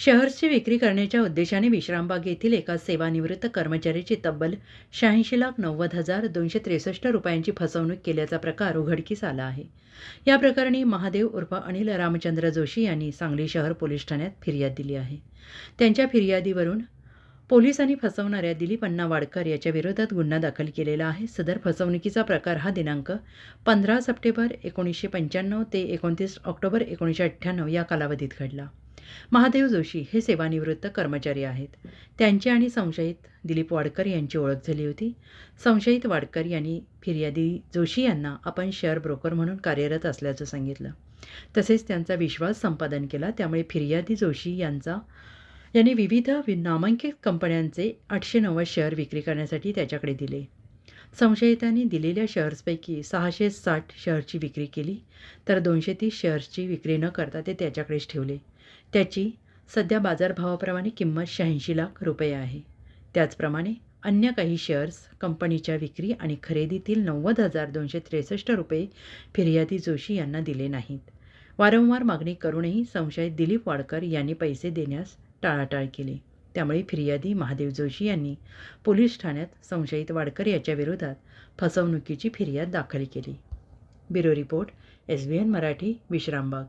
शहर्सची विक्री करण्याच्या उद्देशाने विश्रामबाग येथील एका सेवानिवृत्त कर्मचाऱ्याची तब्बल शहाऐंशी लाख नव्वद हजार दोनशे त्रेसष्ट रुपयांची फसवणूक केल्याचा प्रकार उघडकीस आला आहे. या प्रकरणी महादेव उर्फ अनिल रामचंद्र जोशी यांनी सांगली शहर पोलीस ठाण्यात फिर्याद दिली आहे. त्यांच्या फिर्यादीवरून पोलिसांनी फसवणाऱ्या दिलीप अण्णा वाडकर याच्या विरोधात गुन्हा दाखल केलेला आहे. सदर फसवणुकीचा प्रकार हा दिनांक पंधरा सप्टेंबर एकोणीसशे पंच्याण्णव ते एकोणतीस ऑक्टोबर एकोणीसशे अठ्ठ्याण्णव या कालावधीत घडला. महादेव जोशी हे सेवानिवृत्त कर्मचारी आहेत. त्यांची आणि संशयित दिलीप वाडकर यांची ओळख झाली होती. संशयित वाडकर यांनी फिर्यादी जोशी यांना आपण शेअर ब्रोकर म्हणून कार्यरत असल्याचं सांगितलं. तसेच त्यांचा विश्वास संपादन केला. त्यामुळे फिर्यादी जोशी यांचा यांनी विविध नामांकित कंपन्यांचे आठशे नव्वद शेअर विक्री करण्यासाठी त्याच्याकडे दिले. संशयितांनी दिलेल्या शेअर्सपैकी सहाशे साठ शेअर्सची विक्री केली. तर दोनशे तीस शेअर्सची विक्री न करता ते त्याच्याकडेच ठेवले. त्याची सध्या बाजारभावाप्रमाणे किंमत शहाऐंशी लाख रुपये आहे. त्याचप्रमाणे अन्य काही शेअर्स कंपनीच्या विक्री आणि खरेदीतील नव्वद हजार दोनशे त्रेसष्ट रुपये फिर्यादी जोशी यांना दिले नाहीत. वारंवार मागणी करूनही संशयित दिलीप वाडकर यांनी पैसे देण्यास टाळाटाळ केली. त्यामुळे फिर्यादी महादेव जोशी यांनी पोलीस ठाण्यात संशयित वाडकर याच्याविरोधात फसवणुकीची फिर्याद दाखल केली. Bureau report S B N Marathi Vishrambag.